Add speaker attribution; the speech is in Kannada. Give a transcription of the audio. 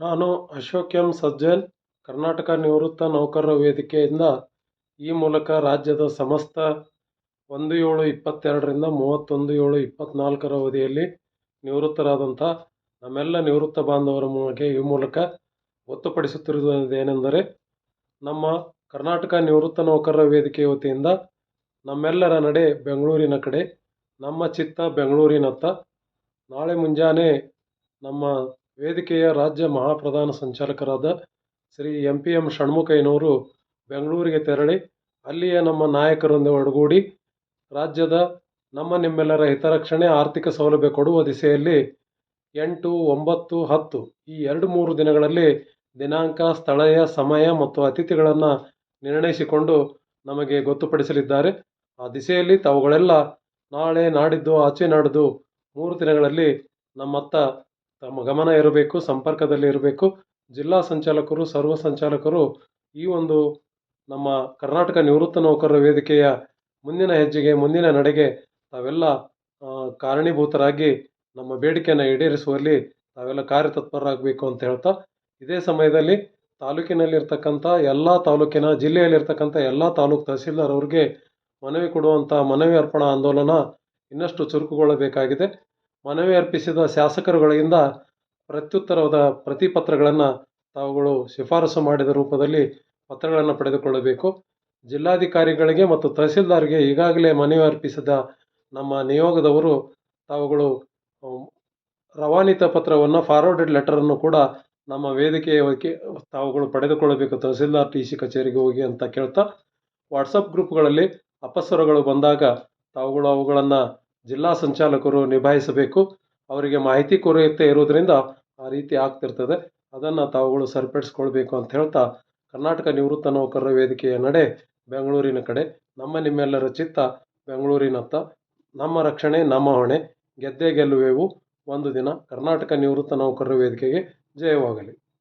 Speaker 1: ನಾನು ಅಶೋಕ್ ಎಂ ಸಜ್ಜನ್, ಕರ್ನಾಟಕ ನಿವೃತ್ತ ನೌಕರರ ವೇದಿಕೆಯಿಂದ ಈ ಮೂಲಕ ರಾಜ್ಯದ ಸಮಸ್ತ ಒಂದು ಏಳು ಇಪ್ಪತ್ತೆರಡರಿಂದ ಮೂವತ್ತೊಂದು ಏಳು ಇಪ್ಪತ್ತ್ನಾಲ್ಕರ ಅವಧಿಯಲ್ಲಿ ನಿವೃತ್ತರಾದಂಥ ನಮ್ಮೆಲ್ಲ ನಿವೃತ್ತ ಬಾಂಧವರ ಮೂಲಕ ಈ ಮೂಲಕ ಗೊತ್ತುಪಡಿಸುತ್ತಿರುವುದೇನೆಂದರೆ ನಮ್ಮ ಕರ್ನಾಟಕ ನಿವೃತ್ತ ನೌಕರರ ವೇದಿಕೆ ವತಿಯಿಂದ ನಮ್ಮೆಲ್ಲರ ನಡೆ ಬೆಂಗಳೂರಿನ ಕಡೆ, ನಮ್ಮ ಚಿತ್ತ ಬೆಂಗಳೂರಿನತ್ತ. ನಾಳೆ ಮುಂಜಾನೆ ನಮ್ಮ ವೇದಿಕೆಯ ರಾಜ್ಯ ಮಹಾಪ್ರಧಾನ ಸಂಚಾಲಕರಾದ ಶ್ರೀ ಎಂ ಪಿ ಎಂ ಷಣ್ಮುಖಯ್ಯನವರು ಬೆಂಗಳೂರಿಗೆ ತೆರಳಿ ಅಲ್ಲಿಯ ನಮ್ಮ ನಾಯಕರೊಂದಿಗೆ ಒಡಗೂಡಿ ರಾಜ್ಯದ ನಮ್ಮ ನಿಮ್ಮೆಲ್ಲರ ಹಿತರಕ್ಷಣೆ, ಆರ್ಥಿಕ ಸೌಲಭ್ಯ ಕೊಡುವ ದಿಸೆಯಲ್ಲಿ ಎಂಟು, ಒಂಬತ್ತು, ಹತ್ತು ಈ ಎರಡು ಮೂರು ದಿನಗಳಲ್ಲಿ ದಿನಾಂಕ, ಸ್ಥಳೀಯ, ಸಮಯ ಮತ್ತು ಅತಿಥಿಗಳನ್ನು ನಿರ್ಣಯಿಸಿಕೊಂಡು ನಮಗೆ ಗೊತ್ತುಪಡಿಸಲಿದ್ದಾರೆ. ಆ ದಿಸೆಯಲ್ಲಿ ತಾವುಗಳೆಲ್ಲ ನಾಳೆ ನಾಡಿದ್ದು, ಆಚೆ ನಾಡಿದ್ದು ಮೂರು ದಿನಗಳಲ್ಲಿ ನಮ್ಮತ್ತ ತಮ್ಮ ಗಮನ ಇರಬೇಕು, ಸಂಪರ್ಕದಲ್ಲಿ ಇರಬೇಕು. ಜಿಲ್ಲಾ ಸಂಚಾಲಕರು, ಸರ್ವ ಸಂಚಾಲಕರು ಈ ಒಂದು ನಮ್ಮ ಕರ್ನಾಟಕ ನಿವೃತ್ತ ನೌಕರರ ವೇದಿಕೆಯ ಮುಂದಿನ ಹೆಜ್ಜೆಗೆ, ಮುಂದಿನ ನಡೆಗೆ ತಾವೆಲ್ಲ ಕಾರಣೀಭೂತರಾಗಿ ನಮ್ಮ ಬೇಡಿಕೆಯನ್ನು ಈಡೇರಿಸುವಲ್ಲಿ ತಾವೆಲ್ಲ ಕಾರ್ಯತತ್ಪರರಾಗಬೇಕು ಅಂತ ಹೇಳ್ತಾ, ಇದೇ ಸಮಯದಲ್ಲಿ ತಾಲೂಕಿನಲ್ಲಿರ್ತಕ್ಕಂಥ ಎಲ್ಲ ತಾಲೂಕಿನ, ಜಿಲ್ಲೆಯಲ್ಲಿರ್ತಕ್ಕಂಥ ಎಲ್ಲ ತಾಲೂಕು ತಹಸೀಲ್ದಾರ್ ಅವ್ರಿಗೆ ಮನವಿ ಕೊಡುವಂಥ ಮನವಿ ಅರ್ಪಣಾ ಆಂದೋಲನ ಇನ್ನಷ್ಟು ಚುರುಕುಗೊಳ್ಳಬೇಕಾಗಿದೆ. ಮನವಿ ಅರ್ಪಿಸಿದ ಶಾಸಕರುಗಳಿಂದ ಪ್ರತ್ಯುತ್ತರದ ಪ್ರತಿಪತ್ರಗಳನ್ನು ತಾವುಗಳು ಶಿಫಾರಸು ಮಾಡಿದ ರೂಪದಲ್ಲಿ ಪತ್ರಗಳನ್ನು ಪಡೆದುಕೊಳ್ಳಬೇಕು. ಜಿಲ್ಲಾಧಿಕಾರಿಗಳಿಗೆ ಮತ್ತು ತಹಸೀಲ್ದಾರ್ಗೆ ಈಗಾಗಲೇ ಮನವಿ ಅರ್ಪಿಸಿದ ನಮ್ಮ ನಿಯೋಗದವರು ತಾವುಗಳು ರವಾನಿತ ಪತ್ರವನ್ನು ಫಾರ್ವರ್ಡೆಡ್ ಲೆಟರನ್ನು ಕೂಡ ನಮ್ಮ ವೇದಿಕೆಯ ತಾವುಗಳು ಪಡೆದುಕೊಳ್ಳಬೇಕು. ತಹಸೀಲ್ದಾರ್ ಟಿ ಸಿ ಕಚೇರಿಗೆ ಹೋಗಿ ಅಂತ ಕೇಳ್ತಾ ವಾಟ್ಸಪ್ ಗ್ರೂಪ್ಗಳಲ್ಲಿ ಅಪಸ್ವರಗಳು ಬಂದಾಗ ತಾವುಗಳು ಅವುಗಳನ್ನು ಜಿಲ್ಲಾ ಸಂಚಾಲಕರು ನಿಭಾಯಿಸಬೇಕು. ಅವರಿಗೆ ಮಾಹಿತಿ ಕೊರತೆ ಇರುವುದರಿಂದ ಆ ರೀತಿ ಆಗ್ತಿರ್ತದೆ. ಅದನ್ನು ತಾವುಗಳು ಸರಿಪಡಿಸ್ಕೊಳ್ಬೇಕು ಅಂತ ಹೇಳ್ತಾ ಕರ್ನಾಟಕ ನಿವೃತ್ತ ನೌಕರರ ವೇದಿಕೆಯ ನಡೆ ಬೆಂಗಳೂರಿನ ಕಡೆ. ನಮ್ಮ ನಿಮ್ಮೆಲ್ಲರ ಚಿತ್ತ ಬೆಂಗಳೂರಿನತ್ತ. ನಮ್ಮ ರಕ್ಷಣೆ, ನಮ್ಮ ಹೊಣೆ. ಗೆದ್ದೇ ಗೆಲ್ಲುವೆವು. ಒಂದು ದಿನ ಕರ್ನಾಟಕ ನಿವೃತ್ತ ನೌಕರರ ವೇದಿಕೆಗೆ ಜಯವಾಗಲಿ.